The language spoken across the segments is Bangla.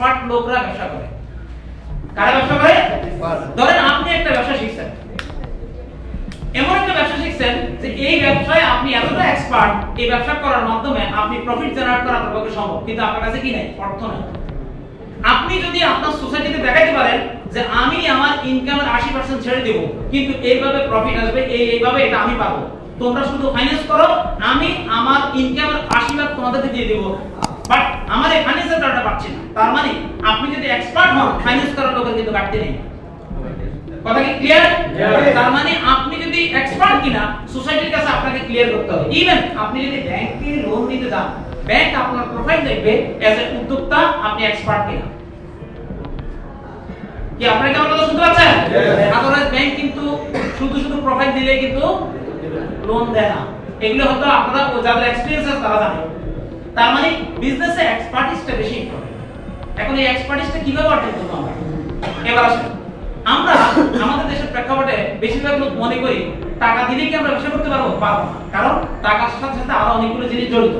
এক্সপার্ট লোকরা ব্যবসা করে। কারা ব্যবসা করে? ধরেন আপনি একটা ব্যবসা শিখছেন। এমন একটা ব্যবসা শিখছেন যে এই ব্যবসায় আপনি এতটা এক্সপার্ট এই ব্যবসা করার মাধ্যমে আপনি প্রফিট জেনারেট করা আপনার পক্ষে সম্ভব কিন্তু আপনার কাছে কি নাই? অর্থ নাই। আপনি যদি আপনার সোসাইটিতে দেখাতে পারেন যে আমি আমার ইনকামের আশি পার্সেন্ট ছেড়ে দেবো কিন্তু এইভাবে প্রফিট আসবে এই এইভাবে এটা আমি পাবো। তোমরা শুধু ফাইন্যান্স করো আমি আমার ইনকামের আশি ভাগ তোমাদেরকে দিয়ে দেবো। বাট এই ফাইন্যান্সের কারণটা পাচ্ছি না। তার মানে আপনি যদি এক্সপার্ট হন ফাইন্যান্স করার লোকের কিন্তু ঘাটতি নেই। কথা কি ক্লিয়ার তার মানে আপনি যদি এক্সপার্ট কিনা সোসাইটির কাছে আপনাকে ক্লিয়ার করতে হবে। ইভেন আপনি যদি ব্যাংকে লোন নিতে যান ব্যাংক আপনার প্রোফাইল দেখবে অ্যাজ এ উদ্যোক্তা আপনি এক্সপার্ট কিনা। কি আপনারা কি আমার কথা শুনতে পাচ্ছেন? আদারওয়াইজ ব্যাংক কিন্তু শুধু শুধু প্রোফাইল দিলে কিন্তু লোন দেয় না। এগুলো হয়তো আপনারা যাদের এক্সপেরিয়েন্স আছে তারা জানে। তার মানে বিজনেসে এক্সপার্টিসটা বেশি ইম্পর্টেন্ট এখন এই এক্সপার্টিসটা কীভাবে অর্জন করব আমরা? এবার আসুন। আমরা আমাদের দেশের প্রেক্ষাপটে বেশিরভাগ লোক মনে করি টাকা দিলে কি আমরা ব্যবসা করতে পারব? পারব কারণ টাকার সাথে সাথে আরও অনেকগুলো জিনিস জড়িত।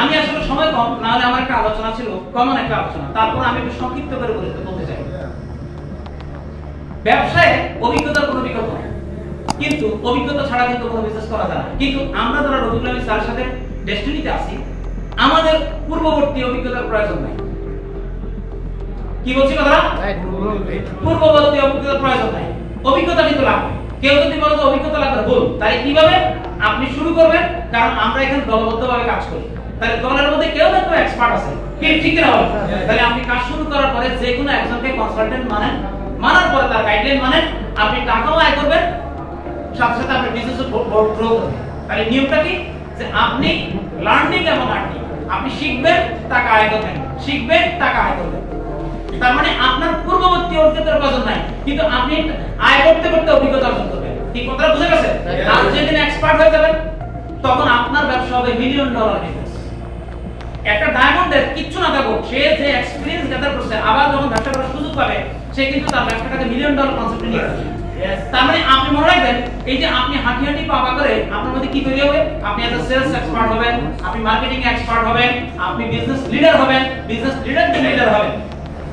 আমি আসলে সময় কম না হলে আমার একটা আলোচনা ছিল কমন একটা আলোচনা। তারপর আমি একটু সংক্ষিপ্ত করে বলতে বলতে চাই। ব্যবসায় অভিজ্ঞতার কোনো বিকল্প নেই। কিন্তু অভিজ্ঞতা ছাড়া কিন্তু কোনো বিজনেস করা যায় না। কিন্তু আমরা যারা রবিউল স্যারের সাথে ডেস্টিনিতে আছি। আমাদের পূর্ববর্তী অভিজ্ঞতার প্রয়োজন নাই। কি বলছি কথা পূর্ববর্তী অভিজ্ঞতার প্রয়োজন নাই। অভিজ্ঞতা কিন্তু লাগবে। কেউ যদি বলে যে অভিজ্ঞতা লাগবে ভুল তাহলে কীভাবে আপনি শুরু করবেন? কারণ আমরা এখানে দলবদ্ধভাবে কাজ করি। তাহলে দলের মধ্যে কেউ না কেউ এক্সপার্ট আছে। কি ঠিক না বলেন? তাহলে আপনি কাজ শুরু করার পরে যে কোনো একজনকে কনসালটেন্ট মানেন। মানার পরে তার গাইডলাইন মানেন। আপনি টাকাও আয় করবেন। সাথে সাথে আপনি বিজনেস গ্রো করবেন তাহলে নিয়মটা কি? যে আপনি লার্নিং এবং আর্নিং আপনি শিখবেন টাকা আয় করবেন শিখবেন টাকা আয় করবেন তার মানে আপনার পূর্ববর্তী অভিজ্ঞতার প্রয়োজন নাই কিন্তু আপনি আয় করতে করতে অভিজ্ঞতা অর্জন করবেন। কি কথাটা বুঝে গেছে? আর যেদিন এক্সপার্ট হয়ে যাবেন তখন আপনার ব্যবসা হবে মিলিয়ন ডলার বিজনেস একটা ডায়মন্ডের কিচ্ছু না থাকুক সে যে এক্সপেরিয়েন্স গ্যাদার করছে আবার যখন ব্যবসা করার সুযোগ পাবে সে কিন্তু তার ব্যবসাটাকে মিলিয়ন ডলার কনসেপ্টে নিয়ে আসবে। তার মানে আপনি মনে রাখবেন এই যে আপনি হাঁটি হাঁটি পাওয়া করে আপনার মধ্যে কি তৈরি হবে? আপনি এজ সেলস এক্সপার্ট হবেন আপনি মার্কেটিং এক্সপার্ট হবেন আপনি বিজনেস লিডার হবেন বিজনেস লিডার লিডার হবেন।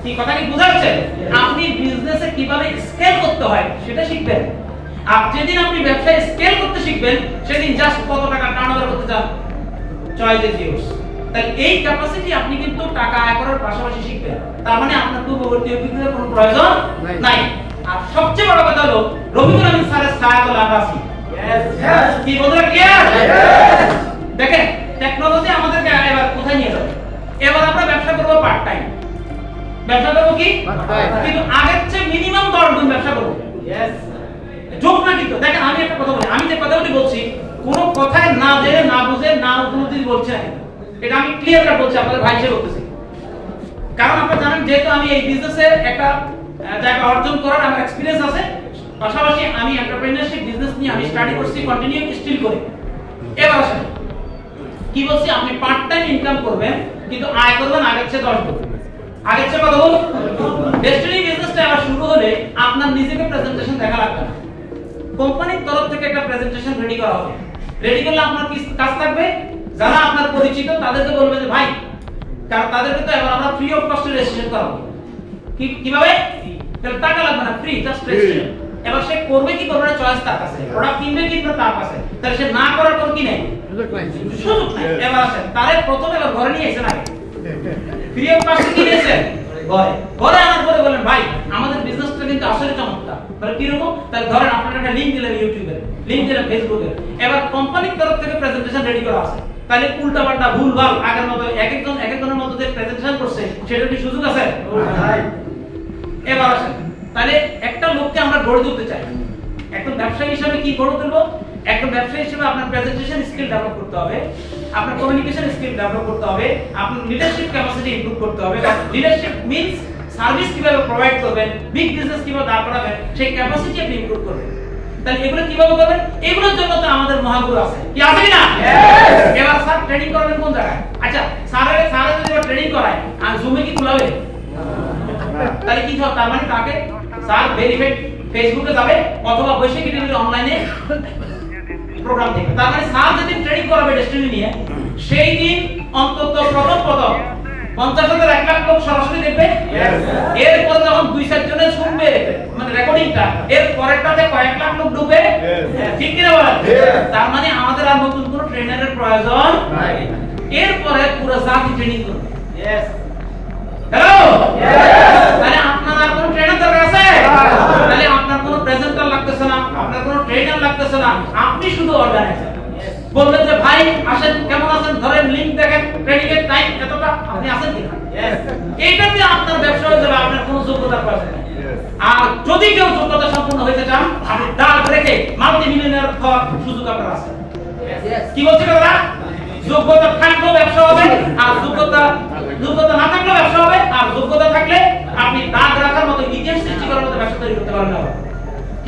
কি কথা কি বোঝা যাচ্ছে আপনি বিজনেসে কীভাবে স্কেল করতে হয় সেটা শিখবেন। আর যেদিন আপনি ব্যবসায় স্কেল করতে শিখবেন সেদিন জাস্ট কত টাকা টার্নওভার করতে চান? চয়েস ইজ ইউরস তাহলে এই ক্যাপাসিটি আপনি কিন্তু টাকা আয় করার পাশাপাশি শিখবেন। তার মানে আপনার পূর্ববর্তী অভিজ্ঞতার কোনো প্রয়োজন নাই। আর সবচেয়ে বড় কথা হলো রবীন্দ্র আমিন স্যারের ছায়াতলে আমরা আছি। কি বলতে ক্লিয়ার দেখেন টেকনোলজি আমাদেরকে এবার কোথায় নিয়ে যাবে? এবার আমরা ব্যবসা করব পার্ট টাইম ব্যবসা করব কি. কিন্তু আগের চেয়ে মিনিমাম দশ গুণ ব্যবসা করব। যোগ না কিন্তু দেখেন আমি একটা কথা বলি আমি যে কথাগুলি বলছি কোনো কথায় না জেনে না বুঝে না উপলব্ধি বলছি না। এটা আমি ক্লিয়ার বলছি আপনাদের ভাই হিসেবে বলতেছি। কারণ আপনারা জানেন যেহেতু আমি এই বিজনেসে একটা জায়গা অর্জন করার আমার এক্সপিরিয়েন্স আছে। পাশাপাশি আমি এন্টারপ্রেনারশিপ বিজনেস নিয়ে আমি স্টাডি করছি কন্টিনিউ স্টিল করে। এবার আসেন। কি বলছি? আপনি পার্ট টাইম ইনকাম করবেন, কিন্তু আয় করবেন আগের চেয়ে দশ গুণ। আগের চেয়ে কত গুণ? ডেস্টিনি বিজনেসটা আবার শুরু হলে আপনার নিজেকে প্রেজেন্টেশন দেখা লাগবে না। কোম্পানির তরফ থেকে একটা প্রেজেন্টেশন রেডি করা হবে। রেডি করলে আপনার কি কাজ থাকবে যারা আপনার পরিচিত, তাদেরকে বলবে যে, ভাই তাদেরকে তো এবার আমরা ফ্রি অফ কস্টে রেজিস্ট্রেশন করাবো। কীভাবে? তাহলে টাকা লাগবে না ফ্রি জাস্ট রেজিস্ট্রেশন এবার সে করবে কি করবে না চয়েস তার কাছে। প্রোডাক্ট কিনবে কি না তার কাছে। তাহলে সে না করার কোনো কি নেই? সুযোগ নাই। এবার আসেন তারে প্রথমে এবার ঘরে নিয়ে এসেছেন আগে। ফ্রি অফ কস্টে কি নিয়েছেন? ঘরে। ঘরে আনার পরে বলেন ভাই আমাদের বিজনেসটা কিন্তু আসলে চমৎকার। তাহলে কি রকম তাহলে ধরেন আপনার একটা লিংক দিলেন ইউটিউবে লিংক দিলেন ফেসবুকে এবার কোম্পানির তরফ থেকে প্রেজেন্টেশন রেডি করা আছে। তাহলে উল্টা পাল্টা ভুল ভালো আগের মতো এক একজন এক একজনের মতো যে প্রেজেন্টেশন করছে সেটার কি সুযোগ আছে? এবার আসেন তাহলে একটা লোককে আমরা গড়ে তুলতে চাই। একজন ব্যবসায়ী হিসেবে কি গড়ে তুলবো? একজন ব্যবসায়ী হিসেবে আপনার প্রেজেন্টেশন স্কিল ডেভেলপ করতে হবে আপনার কমিউনিকেশন স্কিল ডেভেলপ করতে হবে আপনার লিডারশিপ ক্যাপাসিটি ইমপ্রুভ করতে হবে লিডারশিপ মিন্স সার্ভিস কীভাবে প্রোভাইড করবেন বিগ বিজনেস কীভাবে দাঁড় করাবেন সেই ক্যাপাসিটি আপনি ইমপ্রুভ করবেন। তাহলে এগুলো কীভাবে করবেন? এগুলোর জন্য তো আমাদের মহাগুরু আছে। কি আছে না? এবার স্যার ট্রেনিং করাবেন কোন জায়গায়? আচ্ছা স্যারের স্যারের যদি ট্রেনিং করায় আর জুমে কি খোলাবে তাহলে কি হবে তার মানে তাকে স্যার ভেরিফাইড ফেসবুকে যাবে অথবা বৈশাখী টিভির অনলাইনে প্রোগ্রাম দেখবে। তার মানে স্যার যদি ট্রেনিং করাবে ডেস্টিনি নিয়ে সেই দিন অন্তত প্রথম প্রথম পঞ্চাশ হাজার এক লাখ লোক সরাসরি দেখবে। এরপরে যখন দুই চার জনে শুনবে মানে রেকর্ডিংটা এর পরেরটাতে কয়েক লাখ লোক ঢুকবে। ঠিক কিনা বলেন? তার মানে আমাদের আর নতুন কোনো ট্রেনারের প্রয়োজন এরপরে পুরো জাতি ট্রেনিং করবে? হ্যালো তাহলে আপনার আর কোনো ট্রেনার দরকার আছে? তাহলে আপনার কোনো প্রেজেন্টার লাগতেছে না আপনার কোনো ট্রেনার লাগতেছে না আপনি শুধু অর্গানাইজার বললেন যে ভাই আসেন কেমন আছেন? ধরেন লিংক দেখেন ট্রেনিং এর টাইম এতটা আপনি আছেন কিনা? এইটাতে আপনার ব্যবসা হয়ে যাবে আপনার কোনো যোগ্যতার প্রয়োজন আর যদি কেউ যোগ্যতা সম্পন্ন হইতে চান আপনি দাগ রেখে মাল্টি মিলিয়নের হওয়ার সুযোগ আপনার আছে। কি বলছি কথা যোগ্যতা থাকলেও ব্যবসা হবে আর যোগ্যতা যোগ্যতা না থাকলেও ব্যবসা হবে আর যোগ্যতা থাকলে আপনি দাগ রাখার মতো ইতিহাস সৃষ্টি করার মতো ব্যবসা তৈরি করতে পারবেন।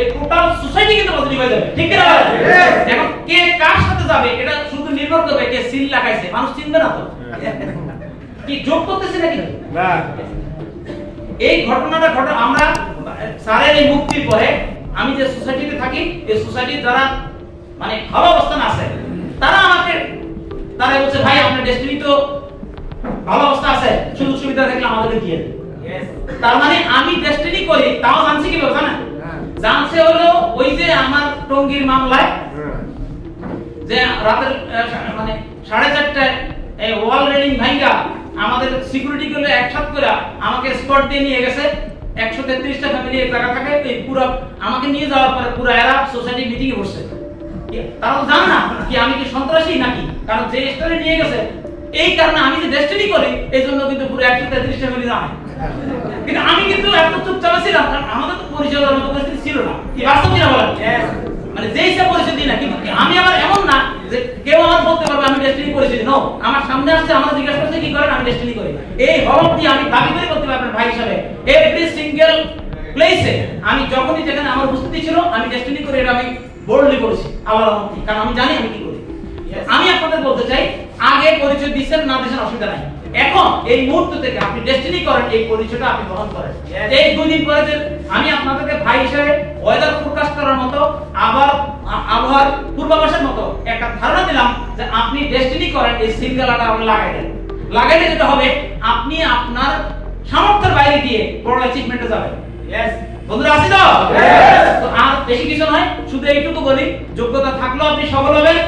এই টোটাল সোসাইটি কিন্তু পজিটিভ হয়ে যাবে। ঠিক না এখন কে কার সাথে যাবে এটা শুধু নির্ভর করবে কে সিল লাগাইছে। মানুষ চিনবে না তো। কি যোগ করতেছে নাকি? না। এই ঘটনাটা ঘটে আমরা স্যারের এই মুক্তির পরে আমি যে সোসাইটিতে থাকি এই সোসাইটির যারা মানে ভালো অবস্থান আছে তারা আমাকে তারা বলছে ভাই আপনার ডেস্টিনি তো ভালো অবস্থা আছে সুযোগ সুবিধা থাকলে আমাদের দিয়ে তার মানে আমি ডেস্টিনি করি তাও জানছি কি জানছে হলো ওই যে আমার টঙ্গীর মামলায় যে রাতের মানে সাড়ে চারটায় এই ওয়াল রেলিং ভাঙ্গা আমাদের সিকিউরিটি গুলো একসাথ করে আমাকে স্পট দিয়ে নিয়ে গেছে। একশো তেত্রিশটা ফ্যামিলি এক জায়গা থাকে এই পুরো আমাকে নিয়ে যাওয়ার পরে পুরো এরা সোসাইটি মিটিং এ বসছে। এ- তারা তো জানে না কি আমি কি সন্ত্রাসী নাকি? কারণ যে স্টোরে নিয়ে গেছে এই কারণে আমি যে ডেস্টিনি করি এই জন্য কিন্তু পুরো একশো তেত্রিশটা ফ্যামিলি না কিন্তু আমি কিন্তু এত চুপচাপ ছিলাম কারণ আমাদের তো পরিচয় মতো পরিস্থিতি ছিল না। কি বাস্তব কিনা বলেন? মানে যেই সে পরিচয় দিই না কিন্তু আমি আবার এমন না যে কেউ আমার বলতে পারবে আমি ডেস্টিনি পরিচয় নো আমার সামনে আসছে আমার জিজ্ঞাসা করছে কি করেন? আমি ডেস্টিনি করি এই হলফ দিয়ে আমি দাবি করে করতে পারবেন ভাই হিসাবে। এভরি সিঙ্গেল প্লেসে আমি যখনই যেখানে আমার উপস্থিতি ছিল আমি ডেস্টিনি করে এটা আমি বোল্ডলি করেছি রহমতে। কারণ আমি জানি আমি কি করি। আমি আপনাদের বলতে চাই আগে পরিচয় দিচ্ছেন না দিচ্ছেন অসুবিধা নাই। এখন এই মুহূর্ত থেকে আপনি ডেস্টিনি করেন এই পরিচয়টা আপনি গ্রহণ করেন। এই দুই দিন পরে যে আমি আপনাদেরকে ভাই হিসেবে ওয়েদার ফোরকাস্ট করার মতো আবার আবহাওয়ার পূর্বাভাসের মতো একটা ধারণা দিলাম যে আপনি ডেস্টিনি করেন এই সিঙ্গেলাটা আপনি লাগাই দেন। লাগাইলে যেটা হবে আপনি আপনার সামর্থ্যের বাইরে গিয়ে বড় অ্যাচিভমেন্টে যাবেন। বন্ধুরা আছি তো? তো আর বেশি কিছু নয় শুধু এইটুকু বলি যোগ্যতা থাকলেও আপনি সফল হবেন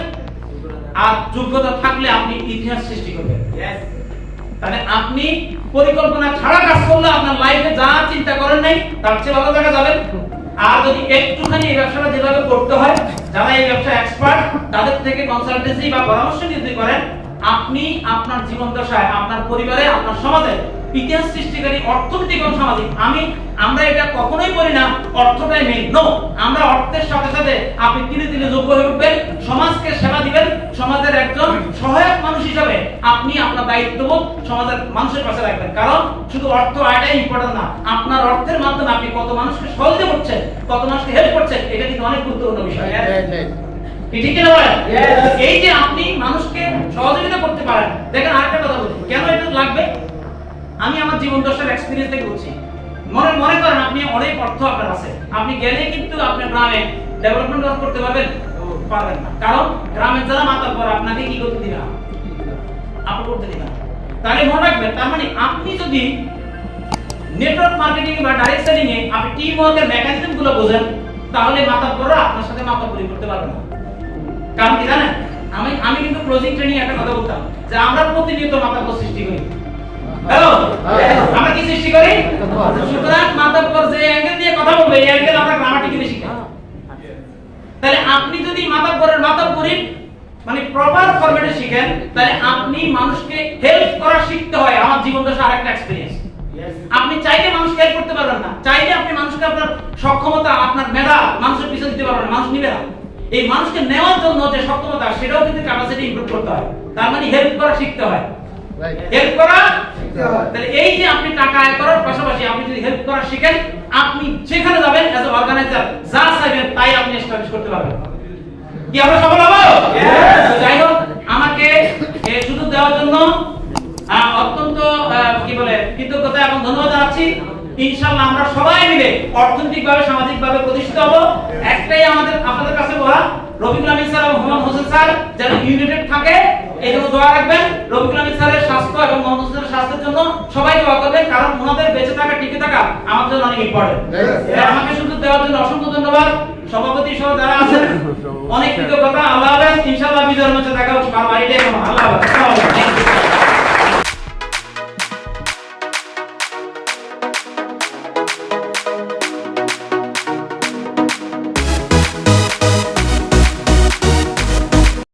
আর যোগ্যতা থাকলে আপনি ইতিহাস সৃষ্টি করবেন। তাহলে আপনি পরিকল্পনা ছাড়া কাজ করলে আপনার লাইফে যা চিন্তা করেন নাই, তার চেয়ে ভালো জায়গা যাবেন। আর যদি একটুখানি এই ব্যবসাটা যেভাবে করতে হয়, যারা এই ব্যবসা এক্সপার্ট তাদের থেকে কনসালটেন্সি বা পরামর্শ নিতে করেন, আপনি আপনার জীবন দশায় আপনার পরিবারে, আপনার সমাজে ইতিহাস সৃষ্টিকারী অর্থনৈতিক এবং সামাজিক। আমি আমরা এটা কখনোই বলি না অর্থটাই মেইন নো আমরা অর্থের সাথে সাথে আপনি ধীরে ধীরে যোগ্য হয়ে উঠবেন সমাজকে সেবা দিবেন সমাজের একজন সহায়ক মানুষ হিসাবে আপনি আপনার দায়িত্ববোধ সমাজের মানুষের পাশে রাখবেন। কারণ শুধু অর্থ আয়টাই ইম্পর্টেন্ট না আপনার অর্থের মাধ্যমে আপনি কত মানুষকে সহযোগিতা করছেন কত মানুষকে হেল্প করছেন এটা কিন্তু অনেক গুরুত্বপূর্ণ বিষয়। ঠিক এই যে আপনি মানুষকে সহযোগিতা করতে পারেন দেখেন আরেকটা কথা বলি। কেন এটা লাগবে? আমি আমার জীবন দশার এক্সপিরিয়েন্স থেকে বলছি মনে মনে করেন, আপনি অনেক অর্থ আপনার আছে আপনি গেলে কিন্তু আপনার গ্রামে ডেভেলপমেন্ট ওয়ার্ক করতে পারবেন পারবেন না। কারণ গ্রামের যারা মাতার পর আপনাকে কি করতে দিবে? আপনি করতে দিবে তাহলে মনে রাখবেন, তার মানে আপনি যদি নেটওয়ার্ক মার্কেটিং বা ডাইরেক্ট সেলিং এ আপনি টিম ওয়ার্কের মেকানিজমগুলো বোঝেন, তাহলে মাতার পররা আপনার সাথে মাতাবরি করতে পারবে না। কারণ কি জানেন? আমি আমি কিন্তু ক্লোজিং ট্রেনিং একটা কথা বলতাম, যে আমরা প্রতিনিয়ত মাতাব্বর সৃষ্টি করি। হ্যালো? আমরা কি সৃষ্টি করি? সুতরাং মাতাব্বর যে অ্যাঙ্গেল দিয়ে কথা বলবে এই অ্যাঙ্গেল আমরা গ্রামাটিক্যালি শিখি তাহলে আপনি যদি মাতাব্বরের মাতাব্বরি মানে প্রপার ফরম্যাটে শিখেন তাহলে আপনি মানুষকে হেল্প করা শিখতে হয় আমার জীবন দশা আরেকটা এক্সপেরিয়েন্স আপনি চাইলে মানুষকে হেল্প করতে পারবেন না। চাইলে আপনি মানুষকে আপনার সক্ষমতা আপনার মেধা মানুষের পিছনে দিতে পারবেন না। মানুষ নিবে না। এই মানুষকে নেওয়ার জন্য যে সক্ষমতা সেটাও কিন্তু ক্যাপাসিটি ইমপ্রুভ করতে হয়। তার মানে হেল্প করা শিখতে হয়। হেল্প করা? তাহলে এই যে আপনি টাকা আয় করার পাশাপাশি আপনি যদি হেল্প করা শিখেন আপনি যেখানে যাবেন অ্যাজ অর্গানাইজার যা চাইবেন তাই আপনি এস্টাবলিশ করতে পারবেন। কি আমরা সফল হব? যাই হোক আমাকে এই সুযোগ দেওয়ার জন্য অত্যন্ত কি বলে কৃতজ্ঞতা এবং ধন্যবাদ জানাচ্ছি। ইনশাআল্লাহ আমরা সবাই মিলে অর্থনৈতিকভাবে সামাজিকভাবে প্রতিষ্ঠিত হব। একটাই আমাদের আপনাদের কাছে বলা রবিকুল আমিন স্যার এবং মোহাম্মদ হোসেন স্যার যেন ইউনাইটেড থাকে। এই জন্য দোয়া রাখবেন। আমিন স্যারের স্বাস্থ্য এবং মোহাম্মদ হোসেনের স্বাস্থ্যের জন্য সবাই দোয়া করবেন কারণ ওনাদের বেঁচে থাকা টিকে থাকা আমাদের জন্য অনেক ইম্পর্টেন্ট আমাকে সুযোগ দেওয়ার জন্য অসংখ্য ধন্যবাদ। সভাপতি সহ যারা আছেন অনেক কৃতজ্ঞতা। আল্লাহ হাফেজ। ইনশাআল্লাহ বিজয়ের মধ্যে দেখা হচ্ছে। আমার বাড়িতে আল্লাহ হাফেজ।